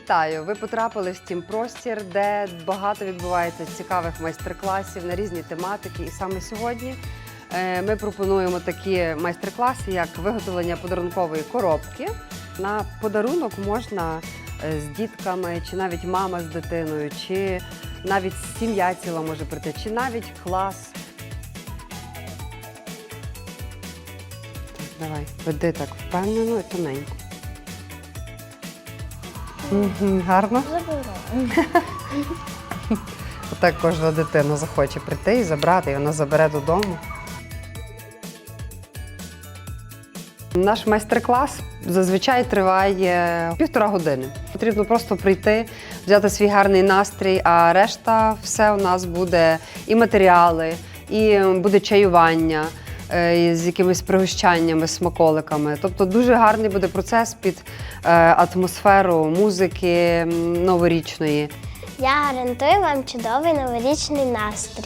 Вітаю! Ви потрапили в Steam простір, де багато відбувається цікавих майстер-класів на різні тематики. І саме сьогодні е, ми пропонуємо такі майстер-класи, як виготовлення подарункової коробки. На подарунок можна е, з дітками, чи навіть мама з дитиною, чи навіть сім'я ціла може прийти, чи навіть клас. Давай, веди так впевнено і тоненько. Гарно. Отак кожна дитина захоче прийти і забрати, і вона забере додому. Наш майстер-клас зазвичай триває півтора години. Потрібно просто прийти, взяти свій гарний настрій, а решта все у нас буде і матеріали, і буде чаювання з якимись пригощаннями, смаколиками. Тобто дуже гарний буде процес під е, атмосферу музики новорічної. Я гарантую вам чудовий новорічний настрій.